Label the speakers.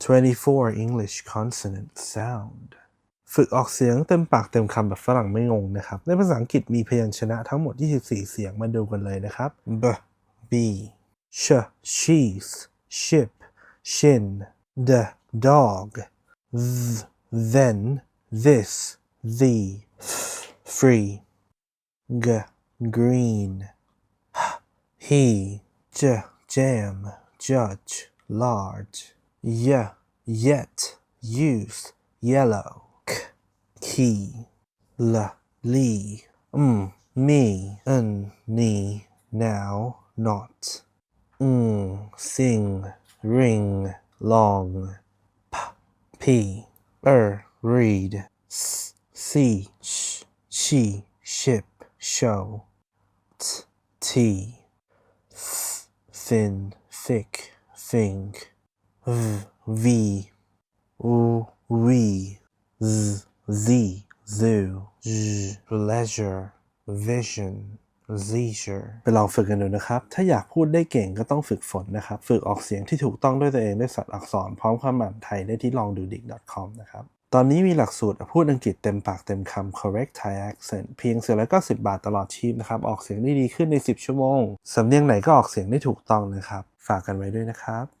Speaker 1: 24 English consonant sound ฝึกออกเสียงเต็มปากเต็มคำแบบฝรั่งไม่งงนะครับ ในภาษาอังกฤษมีพยัญชนะทั้งหมด 24 เสียงมาดูกันเลยนะครับ b b sh sheath ship shin d dog th then this the free g green he j jam judge large y yet youth yellow k key l lee mm me n knee now not mm sing ring long p p er read s see sh she ship show t t thin thick think v v u we z z zoo z leisure vision leisure ไปลองฝึกกันดูนะครับ ถ้าอยากพูดได้เก่งก็ต้องฝึกฝนนะครับ ฝึกออกเสียงที่ถูกต้องด้วยตัวเองด้วยสัตว์อักษรพร้อมความอ่านไทยได้ที่ลองดูดิก .com นะครับ ตอนนี้มีหลักสูตรพูดอังกฤษเต็มปากเต็มคำ correct Thai accent เพียง490บาทตลอดชีพนะครับ ออกเสียงได้ดีขึ้นใน 10 ชั่วโมง สำเนียงไหนก็ออกเสียงได้ถูกต้องนะครับ ฝากกันไว้ด้วยนะครับ